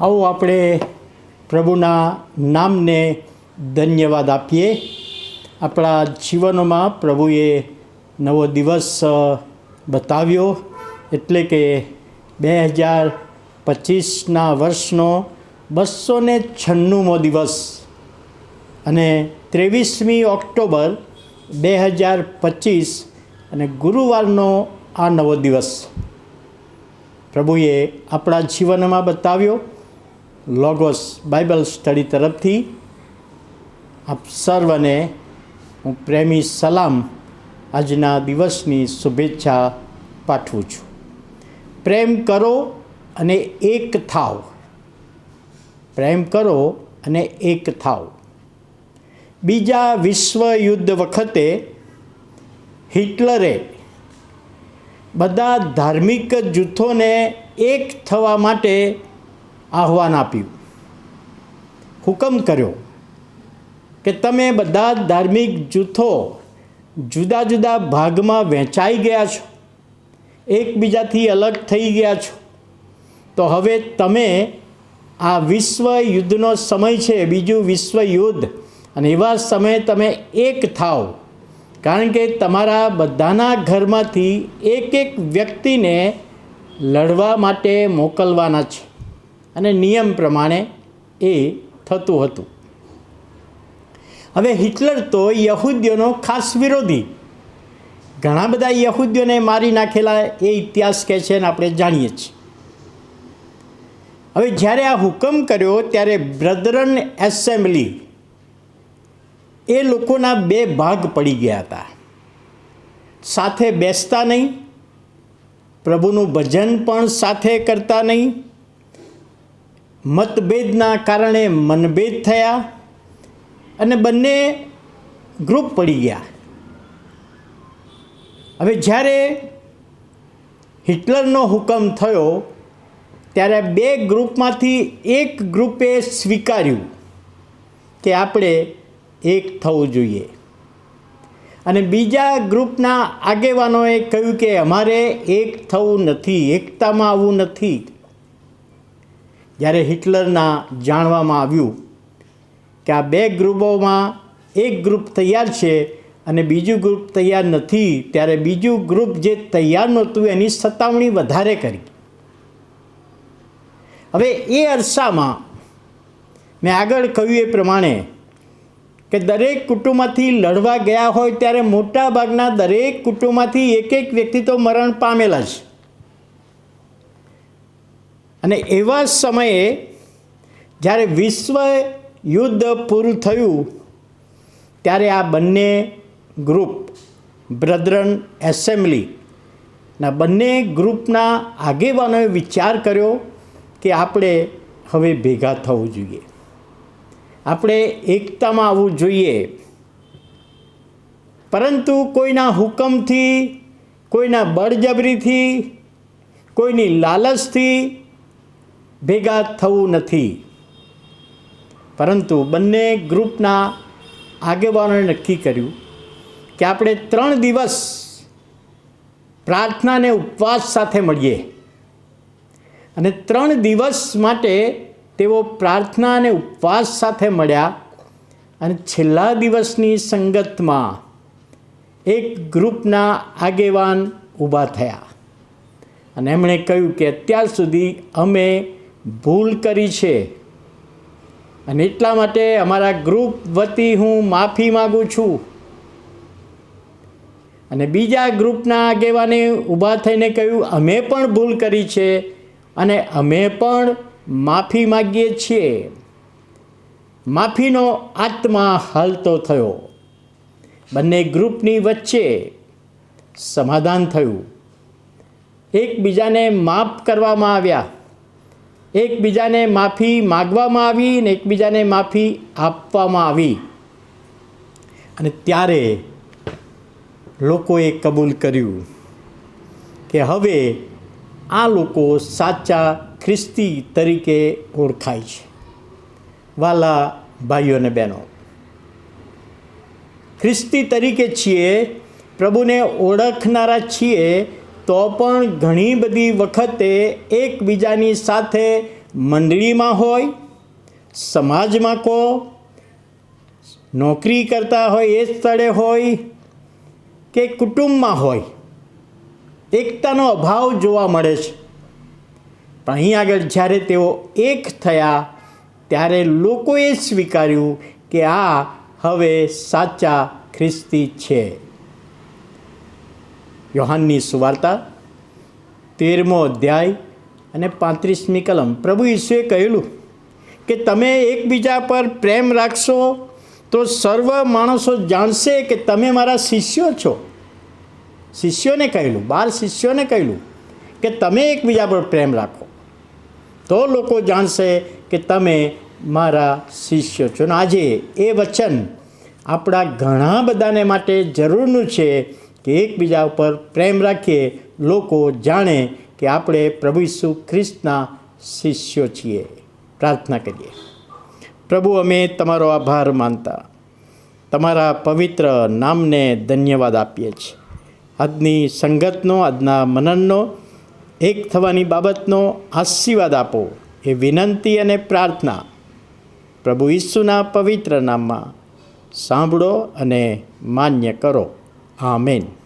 આવો આપણે પ્રભુના નામને ધન્યવાદ આપીએ. આપણા જીવનોમાં પ્રભુએ નવો દિવસ બતાવ્યો. એટલે કે બે હજાર પચીસના વર્ષનો બસો ને છન્નુંમો દિવસ. અને ત્રેવીસમી ઓક્ટોબર બે હજાર પચીસ અને ગુરુવારનો આ નવો દિવસ. પ્રભુએ આપણા જીવનમાં બતાવ્યો. લોગોસ બાઇબલ સ્ટડી તરફથી આપ સર્વને હું પ્રેમી સલામ આજના દિવસની શુભેચ્છા પાઠવું છું. પ્રેમ કરો અને એક થાવ. પ્રેમ કરો અને એક થાવ. બીજા વિશ્વ યુદ્ધ વખતે હિટલરે બધા ધાર્મિક જૂથોને એક થવા માટે આહ્વાન આપ્યું. હુકમ કર્યો કે તમે બધા ધાર્મિક જૂથો જુદા જુદા ભાગમાં વહેંચાઈ ગયા છો. એકબીજાથી અલગ થઈ ગયા છો. તો હવે તમે આ વિશ્વ યુદ્ધનો સમય છે, બીજું વિશ્વ યુદ્ધ. અને એવા સમયે તમે એક થાવ કારણ કે તમારા બધાના ઘરમાંથી એક એક વ્યક્તિને લડવા માટે મોકલવાના છે. અને નિયમ પ્રમાણે એ થતું હતું. હવે હિટલર તો યહૂદીઓનો ખાસ વિરોધી. ઘણા બધા યહૂદીઓને મારી નાખેલા એ ઇતિહાસ કહે છે અને આપણે જાણીએ છીએ હવે જ્યારે આ હુકમ કર્યો ત્યારે બ્રધરન એસેમ્બલી એ લોકોના બે ભાગ પડી ગયા હતા. સાથે બેસતા નહીં, પ્રભુનું ભજન પણ સાથે કરતા નહીં મતભેદના કારણે મનભેદ થયા અને બંને ગ્રુપ પડી ગયા. હવે જ્યારે હિટલરનો હુકમ થયો, ત્યારે બે ગ્રુપમાંથી એક ગ્રુપે સ્વીકાર્યું કે આપણે એક થવું જોઈએ. અને બીજા ગ્રુપના આગેવાનોએ કહ્યું કે અમારે એક થવું નથી, એકતામાં આવવું નથી. જ્યારે હિટલરના જાણવામાં આવ્યું કે આ બે ગ્રુપોમાં એક ગ્રુપ તૈયાર છે અને બીજું ગ્રુપ તૈયાર નથી, ત્યારે બીજું ગ્રુપ જે તૈયાર નહોતું એની સતાવણી વધારે કરી. હવે એ અરસામાં મેં આગળ કહ્યું એ પ્રમાણે કે દરેક કુટુંબમાંથી લડવા ગયા હોય ત્યારે મોટા ભાગના દરેક કુટુંબમાંથી એક એક વ્યક્તિ તો મરણ પામેલા છે અને એવા સમયે જ્યારે વિશ્વ યુદ્ધ પૂરું થયું, ત્યારે આ બંને ગ્રુપ બ્રધરન એસેમ્બલીના બંને ગ્રુપના આગેવાનોએ વિચાર કર્યો કે આપણે હવે ભેગા થવું જોઈએ. આપણે એકતામાં આવવું જોઈએ. પરંતુ કોઈના હુકમથી, કોઈના બળજબરીથી, કોઈની લાલચથી ભેગા થવું નથી. પરંતુ બંને ગ્રુપના આગેવાનોએ નક્કી કર્યું કે આપણે ત્રણ દિવસ પ્રાર્થનાને ઉપવાસ સાથે મળીએ. અને ત્રણ દિવસ માટે તેઓ પ્રાર્થના અને ઉપવાસ સાથે મળ્યા અને છેલ્લા દિવસની સંગતમાં એક ગ્રુપના આગેવાન ઊભા થયા. અને એમણે કહ્યું કે અત્યાર સુધી અમે ભૂલ કરી છે. અને એટલા માટે અમારા ગ્રુપ વતી હું માફી માગું છું. અને બીજા ગ્રુપના આગેવાને ઊભા થઈને કહ્યું, અમે પણ ભૂલ કરી છે અને અમે પણ માફી માગીએ છીએ. માફીનો આત્મા હાલતો થયો. બંને ગ્રુપની વચ્ચે સમાધાન થયું. એકબીજાને માફ કરવામાં આવ્યા. એકબીજાને માફી માગવામાં આવી અને એકબીજાને માફી આપવામાં આવી. અને ત્યારે લોકોએ કબૂલ કર્યું કે હવે આ લોકો સાચા ખ્રિસ્તી તરીકે ઓળખાય છે. વાલા ભાઈઓ અને બહેનો, ખ્રિસ્તી તરીકે છીએ, પ્રભુને ઓળખનારા છીએ તો પણ ઘણી બધી વખતે એકબીજાની સાથે મંડળીમાં હોય, સમાજમાં કહો નોકરી કરતા હોય એ સ્થળે હોય કે કુટુંબમાં હોય, એકતાનો અભાવ જોવા મળે છે. પણ અહીં આગળ જ્યારે તેઓ એક થયા, ત્યારે લોકોએ સ્વીકાર્યું કે આ હવે સાચા ખ્રિસ્તી છે. યોહાનની સુવાર્તા, તેરમો અધ્યાય અને પાંત્રીસમી કલમ. પ્રભુ ઈસુએ કહેલું કે તમે એકબીજા પર પ્રેમ રાખશો તો સર્વ માણસો જાણશે કે તમે મારા શિષ્યો છો. શિષ્યોને કહેલું, બાર શિષ્યોને કહેલું કે તમે એકબીજા પર પ્રેમ રાખો. તો લોકો જાણશે કે તમે મારા શિષ્યો છો. અને આજે એ વચન આપણા ઘણા બધાને માટે જરૂરનું છે કે એકબીજા ઉપર પ્રેમ રાખીએ, લોકો જાણે કે આપણે પ્રભુ ઈસુ ખ્રિસ્તના શિષ્યો છીએ. પ્રાર્થના કરીએ. પ્રભુ, અમે તમારો આભાર માનતા, તમારા પવિત્ર નામને ધન્યવાદ આપીએ છીએ. આજની સંગતનો, આજના મનનનો, એક થવાની બાબતનો આશીર્વાદ આપો એ વિનંતી અને પ્રાર્થના પ્રભુ ઈસુના પવિત્ર નામમાં સાંભળો અને માન્ય કરો. Amen.